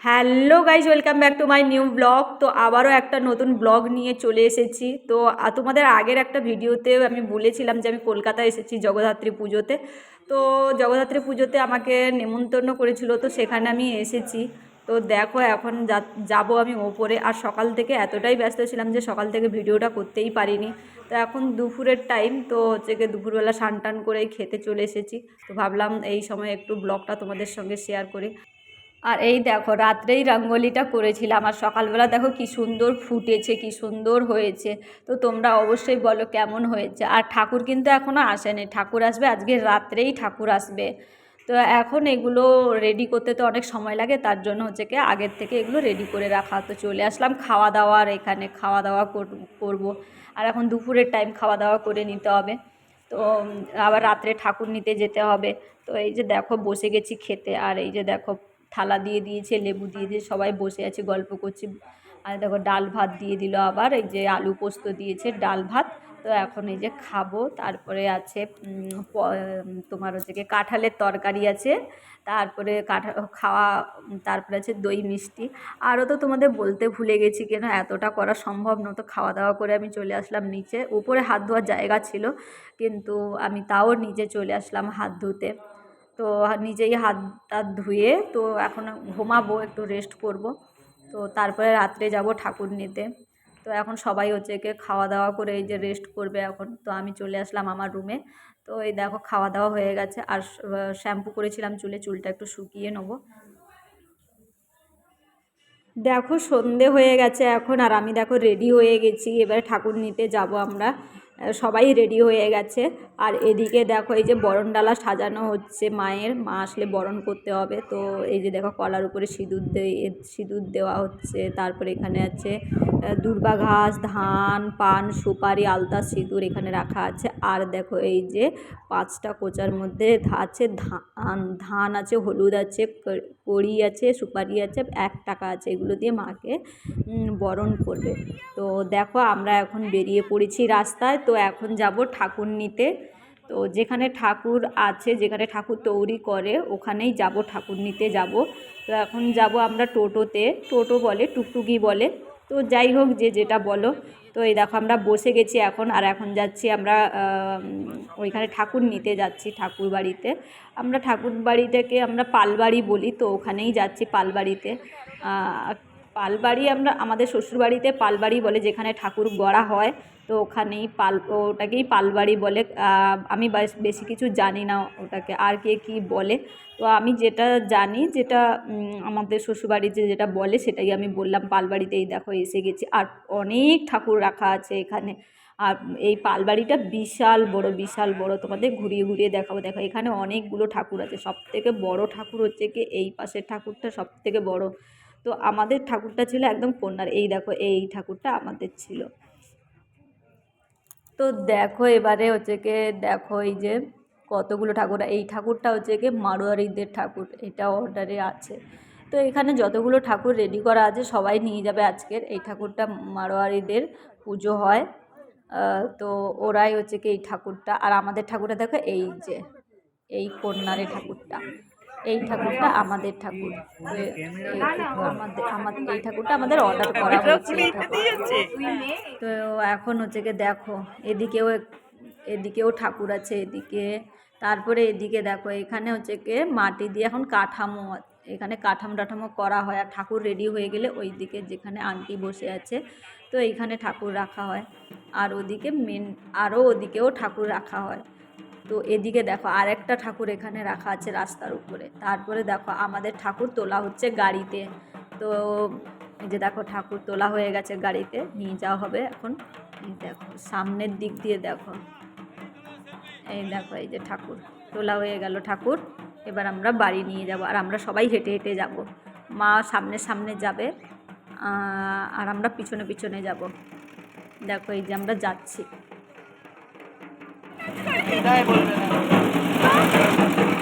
Hello guys, welcome back to my new blog. তো আবারও একটা নতুন ব্লগ নিয়ে চলে এসেছি। তো তোমাদের আগের একটা ভিডিওতেও আমি বলেছিলাম যে আমি কলকাতায় এসেছি জগদ্ধাত্রী পুজোতে। তো, জগদ্ধাত্রী পুজোতে আমাকে নেমন্তন্ন করেছিল, তো সেখানে আমি এসেছি। তো দেখো, এখন যাব আমি ওপরে। আর সকাল থেকে এতটাই ব্যস্ত ছিলাম যে সকাল থেকে ভিডিওটা করতেই পারিনি। তো এখন দুপুরের টাইম, তো হচ্ছে গিয়ে দুপুরবেলা স্নান টান করেই খেতে চলে এসেছি। তো ভাবলাম এই সময় একটু ব্লগটা তোমাদের সঙ্গে শেয়ার করি। আর এই দেখো, রাত্রেই রঙ্গোলিটা করেছিলাম আর সকালবেলা দেখো কি সুন্দর ফুটেছে, কি সুন্দর হয়েছে। তো তোমরা অবশ্যই বলো কেমন হয়েছে। আর ঠাকুর কিন্তু এখনও আসেনি। ঠাকুর আসবে, আজকে রাত্রেই ঠাকুর আসবে। তো এখন এগুলো রেডি করতে তো অনেক সময় লাগে, তার জন্য হচ্ছে কি আগের থেকে এগুলো রেডি করে রাখা। তো চলে আসলাম খাওয়া দাওয়ার এখানে, খাওয়া দাওয়া কর- করব। আর এখন দুপুরের টাইম খাওয়া দাওয়া করে নিতে হবে। তো আবার রাত্রে ঠাকুর নিতে যেতে হবে। তো এই যে দেখো, বসে গেছি খেতে। আর এই যে দেখো থালা দিয়ে দিয়েছে, লেবু দিয়ে দিয়ে সবাই বসে আছে, গল্প করছি। আর দেখো ডাল ভাত দিয়ে দিল আবার, এই যে আলু পোস্ত দিয়েছে, ডাল ভাত। তো এখন এই যে খাব, তারপরে আছে তোমার হচ্ছে কি কাঁঠালের তরকারি আছে, তারপরে কাঁঠাল খাওয়া, তারপরে আছে দই মিষ্টি। আরও তো তোমাদের বলতে ভুলে গেছি কেন এতটা করা সম্ভব না। তো খাওয়া দাওয়া করে আমি চলে আসলাম নিচে, উপরে হাত ধোয়ার জায়গা ছিল, কিন্তু আমি তাও নিচে চলে আসলাম হাত ধুতে। তো নিজেই হাত টাত ধুয়ে তো এখন ঘুমাবো, একটু রেস্ট করব। তো তারপরে রাত্রে যাব ঠাকুর নিতে। তো এখন সবাই হচ্ছে কি খাওয়া দাওয়া করে এই যে রেস্ট করবে এখন। তো আমি চলে আসলাম আমার রুমে তো এই দেখো খাওয়া দাওয়া হয়ে গেছে। আর শ্যাম্পু করেছিলাম চুলে, চুলটা একটু শুকিয়ে নেব। দেখো সন্ধে হয়ে গেছে এখন। আর আমি দেখো রেডি হয়ে গেছি। এবারে ঠাকুর নিতে যাব আমরা। সবাই রেডি হয়ে গেছে। আর এদিকে দেখো এই যে বরণডালা সাজানো হচ্ছে মায়ের। মা আসলে বরণ করতে হবে। তো এই যে দেখো কলার উপরে সিঁদুর দিয়ে সিঁদুর দেওয়া হচ্ছে। তারপরে এখানে আছে দুর্বা ঘাস, ধান, পান, সুপারি, আলতা, সিঁদুর এখানে রাখা আছে। আর দেখো এই যে পাঁচটা কোচার মধ্যে আছে ধান। ধান আছে, হলুদ আছে কড়ি আছে, সুপারি আছে, এক টাকা আছে। এগুলো দিয়ে মাকে বরণ করবে। তো দেখো আমরা এখন বেরিয়ে পড়েছি রাস্তায়। তো এখন যাব ঠাকুর নিতে। তো যেখানে ঠাকুর আছে, যেখানে ঠাকুর তৈরি করে, ওখানেই যাব, ঠাকুর নিতে যাব। তো এখন যাব আমরা টোটোতে। টোটো বলে, টুকটুকি বলে। তো যাই হোক, যে যেটা বলো। তো এই দেখো, আমরা বসে গেছি এখন, আর এখন যাচ্ছি আমরা ওইখানে ঠাকুর নিতে যাচ্ছি, ঠাকুর বাড়িতে। আমরা ঠাকুর বাড়িটাকে আমরা পালবাড়ি বলি, তো ওখানেই যাচ্ছি পালবাড়িতে। পালবাড়ি আমরা, আমাদের শ্বশুরবাড়িতে পালবাড়ি বলে যেখানে ঠাকুর গড়া হয়, তো ওখানেই পাল, ওটাকেই পালবাড়ি বলে। আমি বেশি কিছু জানি না ওটাকে, আর কে কী বলে। তো আমি যেটা জানি, যেটা আমাদের শ্বশুরবাড়িতে যেটা বলে, সেটাই আমি বললাম, পালবাড়িতেই দেখো এসে গেছি। আর অনেক ঠাকুর রাখা আছে এখানে। আর এই পালবাড়িটা বিশাল বড় বিশাল বড়। তোমাদের ঘুরিয়ে ঘুরিয়ে দেখাবো। দেখো, এখানে অনেকগুলো ঠাকুর আছে। সব থেকে বড় ঠাকুর হচ্ছে কি, এই পাশের ঠাকুরটা সব থেকে বড়। তো আমাদের ঠাকুরটা ছিল একদম কন্যার, এই দেখো, এই ঠাকুরটা আমাদের ছিল। তো দেখো এবারে হচ্ছে কি, দেখো এই যে কতগুলো ঠাকুর, এই ঠাকুরটা হচ্ছে কি মারোয়ারিদের ঠাকুর, এটা অর্ডারে আছে। তো এখানে যতগুলো ঠাকুর রেডি করা আছে, সবাই নিয়ে যাবে আজকের, এই ঠাকুরটা মারোয়ারিদের পুজো হয়। তো ওরাই হচ্ছে কি এই ঠাকুরটা, আর আমাদের ঠাকুরটা দেখো, এই যে, এই কন্যারে ঠাকুরটা। এই ঠাকুরটা আমাদের ঠাকুর। আমাদের আমাদের এই ঠাকুরটা আমাদের অর্ডার করা হয়েছে। তো এখন হচ্ছে গিয়ে দেখো এদিকেও এদিকেও ঠাকুর আছে এদিকে তারপরে এদিকে দেখো এখানে হচ্ছে গিয়ে মাটি দিয়ে এখন কাঠামো এখানে কাঠামো টাঠামো করা হয় আর ঠাকুর রেডি হয়ে গেলে ওই দিকে যেখানে আন্টি বসে আছে তো এইখানে ঠাকুর রাখা হয়। আর ওদিকে মেন আরও ওদিকেও ঠাকুর রাখা হয়। তো এদিকে দেখো আর একটা ঠাকুর এখানে রাখা আছে রাস্তার উপরে। তারপরে দেখো আমাদের ঠাকুর তোলা হচ্ছে গাড়িতে। তো এই যে দেখো ঠাকুর তোলা হয়ে গেছে গাড়িতে, নিয়ে যাওয়া হবে এখন। দেখো, সামনের দিক দিয়ে দেখো। এই দেখো, এই যে ঠাকুর তোলা হয়ে গেল ঠাকুর। এবার আমরা বাড়ি নিয়ে যাব আর আমরা সবাই হেঁটে হেঁটে যাব। মা সামনে সামনে যাবে আর আমরা পিছনে পিছনে যাব। দেখো এই যে আমরা যাচ্ছি। এটাই বলবে না দেখো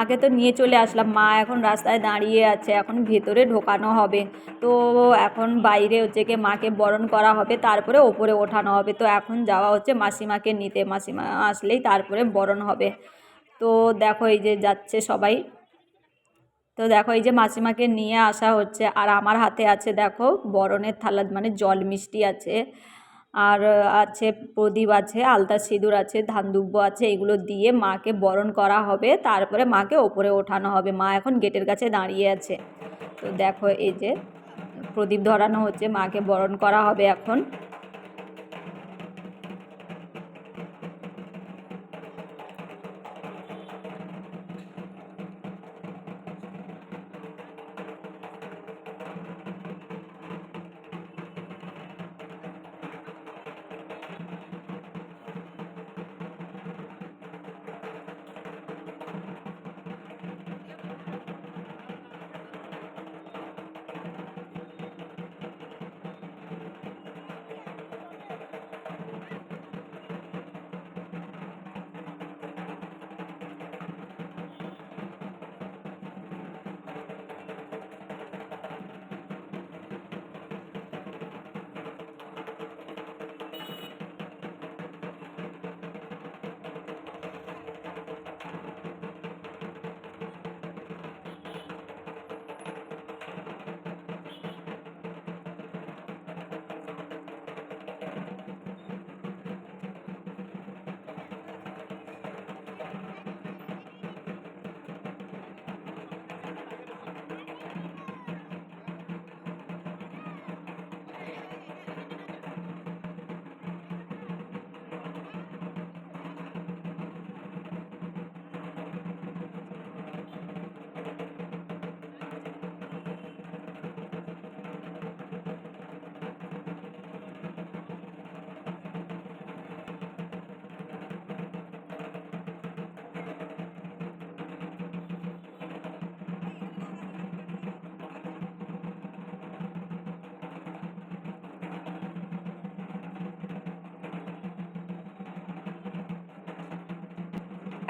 মাকে তো নিয়ে চলে আসলাম। মা এখন রাস্তায় দাঁড়িয়ে আছে, এখন ভেতরে ঢোকানো হবে। তো এখন বাইরে হচ্ছে কি মাকে বরণ করা হবে, তারপরে ওপরে ওঠানো হবে। তো এখন যাওয়া হচ্ছে মাসিমাকে নিতে। মাসিমা আসলেই তারপরে বরণ হবে। তো দেখো এই যে যাচ্ছে সবাই। তো দেখো এই যে মাসিমাকে নিয়ে আসা হচ্ছে। আর আমার হাতে আছে দেখো বরণের থালা মানে জল মিষ্টি আছে। আর আছে প্রদীপ আছে, আলতা সিঁদুর আছে ধান দুব্ব আছে, এগুলো দিয়ে মাকে বরণ করা হবে, তারপরে মাকে ওপরে ওঠানো হবে। মা এখন গেটের কাছে দাঁড়িয়ে আছে। তো দেখো এই যে প্রদীপ ধরানো হচ্ছে, মাকে বরণ করা হবে এখন।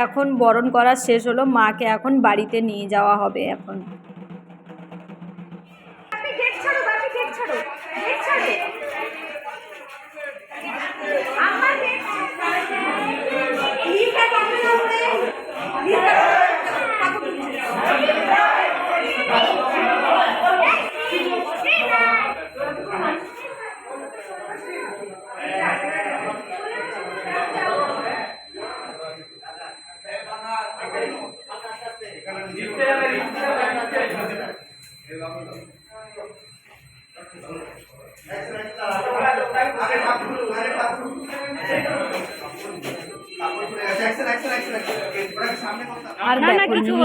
এখন বরণ করা শেষ হলো মাকে এখন বাড়িতে নিয়ে যাওয়া হবে এখন।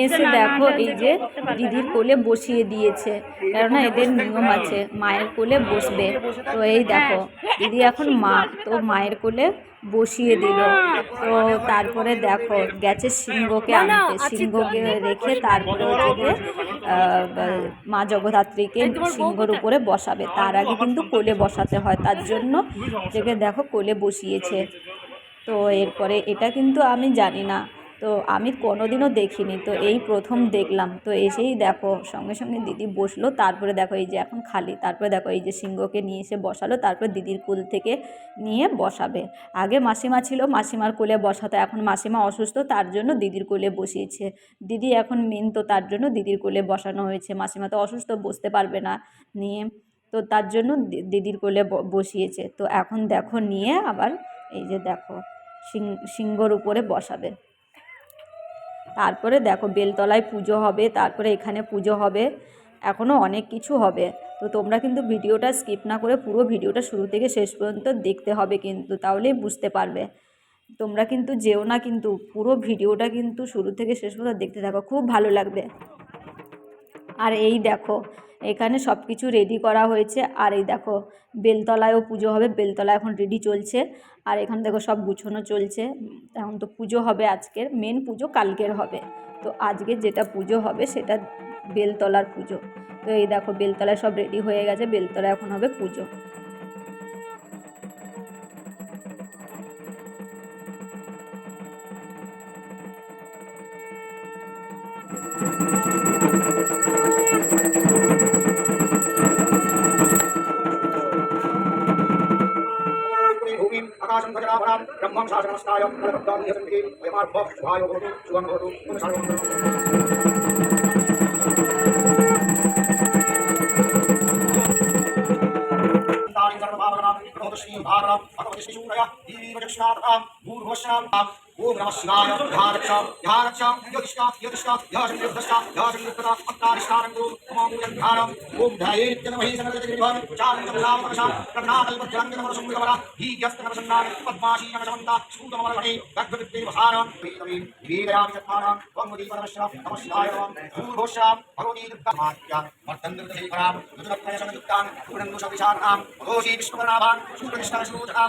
নিয়ে এসে দেখো এই যে দিদির কোলে বসিয়ে দিয়েছে। কেননা এদের নিয়ম আছে মায়ের কোলে বসবে। তো এই দেখো দিদি এখন মা তো মায়ের কোলে বসিয়ে দিল। তো তারপরে দেখো গেছে সিংহকে আনতে। সিংহকে রেখে তারপরে বা- মা জগদ্ধাত্রীকে সিংহর উপরে বসাবে। তার আগে কিন্তু কোলে বসাতে হয়। তার জন্য যেকে দেখো কোলে বসিয়েছে। তো এরপরে এটা কিন্তু আমি জানি না। তো আমি কোনোদিনও দেখিনি। তো এই প্রথম দেখলাম। তো এসেই দেখো, সঙ্গে সঙ্গে দিদি বসল। তারপরে দেখো এই যে এখন খালি। তারপরে দেখো এই যে সিংহকে নিয়ে এসে বসালো। তারপর দিদির কুল থেকে নিয়ে বসাবে। আগে মাসিমা ছিল, মাসিমার কোলে বসাতো। এখন মাসিমা অসুস্থ, তার জন্য দিদির কোলে বসিয়েছে। দিদি এখন মেন তো তার জন্য দিদির কোলে বসানো হয়েছে। মাসিমা তো অসুস্থ, বসতে পারবে না। নিয়ে তো তার জন্য দিদির কোলে বসিয়েছে। তো এখন দেখো, নিয়ে আবার এই যে দেখো, সিং, সিংহর উপরে বসাবে। তারপরে দেখো বেলতলায় পুজো হবে, তারপরে এখানে পুজো হবে এখনও অনেক কিছু হবে। তো তোমরা কিন্তু ভিডিওটা স্কিপ না করে পুরো ভিডিওটা শুরু থেকে শেষ পর্যন্ত দেখতে হবে কিন্তু, তাহলেই বুঝতে পারবে। তোমরা কিন্তু যেও না কিন্তু, পুরো ভিডিওটা কিন্তু শুরু থেকে শেষ পর্যন্ত দেখতে থাকো, খুব ভালো লাগবে। আর এই দেখো এখানে সব কিছু রেডি করা হয়েছে। আর এই দেখো, বেলতলায়ও পুজো হবে বেলতলা এখন রেডি চলছে। আর এখানে দেখো সব গুছানো চলছে। এখন তো পুজো হবে আজকের মেন পুজো কালকের হবে। তো আজকে যেটা পুজো হবে সেটা বেলতলার পুজো। তো এই দেখো, বেলতলায় সব রেডি হয়ে গেছে, বেলতলায় এখন হবে পুজো। नाभरां ब्रह्मं शासनमस्ताय फलप्रदां यजन्ति अयमार्भः शुभाय भवतु शुभं भवतु पुनः तानि सर्वभावनां भगवतिष्णुरया देवीवचक्षणातां भूर्भुवश्यां ओम नमः शिवाय धारक्षाम धारक्षाम यदिष्का यदिष्का याशनिर्दष्टा याशनिर्दता अक्तारिष्टानं गुरु मामूलं धारम ओम धायेत्य नमः सनगतगिरिभान चारणं नाम प्रशाम कर्णाकल्प जलंगन मनसुंगवरा ही यस्त नरसन्नान पद्माशी नमस्ता सूदमलघटे भगवते वहारम वीरवीं वीरयामि सत्मानं वंगदी परमश्रा नमः शिवाय ओम भूर्भुवश्याम भगवती दुर्गामात्या मर्तन्द्रदेवराम रुद्रप्रयसन दुक्तान पुरन्दुषविशानां भगोषी विष्णुनाभां सूत्रनिष्ठा सूत्रां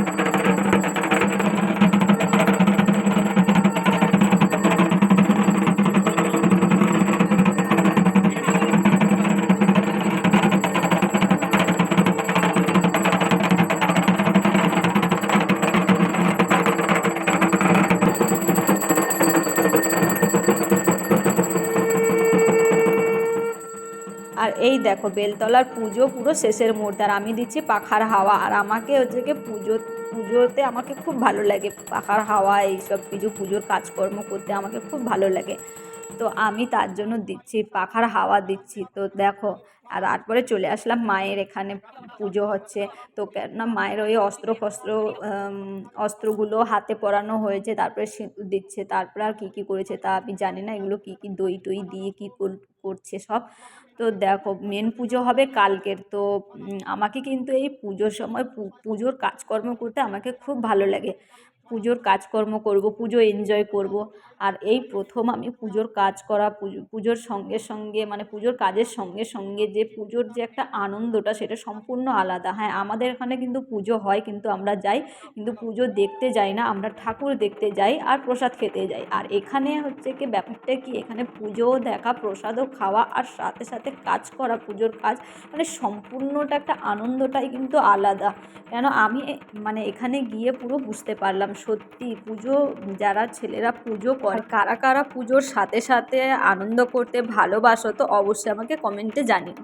দেখো, বেলতলার পুজো পুরো শেষের মুহূর্তে, আর আমি দিচ্ছি পাখার হাওয়া। আর আমাকে হচ্ছে কি পুজো, পুজোতে আমাকে খুব ভালো লাগে। পাখার হাওয়া, এইসব কিছু, পুজোর কাজকর্ম করতে আমাকে খুব ভালো লাগে। তো আমি তার জন্য দিচ্ছি, পাখার হাওয়া দিচ্ছি। তো দেখো আর তারপরে চলে আসলাম মায়ের এখানে পুজো হচ্ছে। তো কেননা মায়ের ওই অস্ত্র ফস্ত্র অস্ত্রগুলো হাতে পরানো হয়েছে, তারপরে সিঁদুর দিচ্ছে, তারপরে আর কী কী করেছে তা আমি জানি না, এগুলো কী কী দই টই দিয়ে কী কর- করছে সব। তো দেখো মেন পুজো হবে কালকের। তো আমাকে কিন্তু এই পুজোর সময় পুজোর কাজকর্ম করতে আমাকে খুব ভালো লাগে। পুজোর কাজকর্ম করব, পুজো এনজয় করব। আর এই প্রথম আমি পুজোর কাজ করা, পুজো, পুজোর সঙ্গে সঙ্গে মানে পুজোর কাজের সঙ্গে সঙ্গে যে পুজোর যে একটা আনন্দটা, সেটা সম্পূর্ণ আলাদা। হ্যাঁ আমাদের এখানে কিন্তু পুজো হয়, কিন্তু আমরা যাই, কিন্তু পুজো দেখতে যাই না, আমরা ঠাকুর দেখতে যাই আর প্রসাদ খেতে যাই। আর এখানে হচ্ছে কি, ব্যাপারটা কি, এখানে পুজো দেখা, প্রসাদও খাওয়া আর সাথে সাথে কাজ করা, পুজোর কাজ মানে সম্পূর্ণটা একটা আনন্দটাই কিন্তু আলাদা। কেন আমি মানে এখানে গিয়ে পুরো বুঝতে পারলাম সত্যি পুজো, যারা ছেলেরা পুজো করে, কারা কারা পুজোর সাথে সাথে আনন্দ করতে ভালোবাসো, তো অবশ্যই আমাকে কমেন্টে জানিও।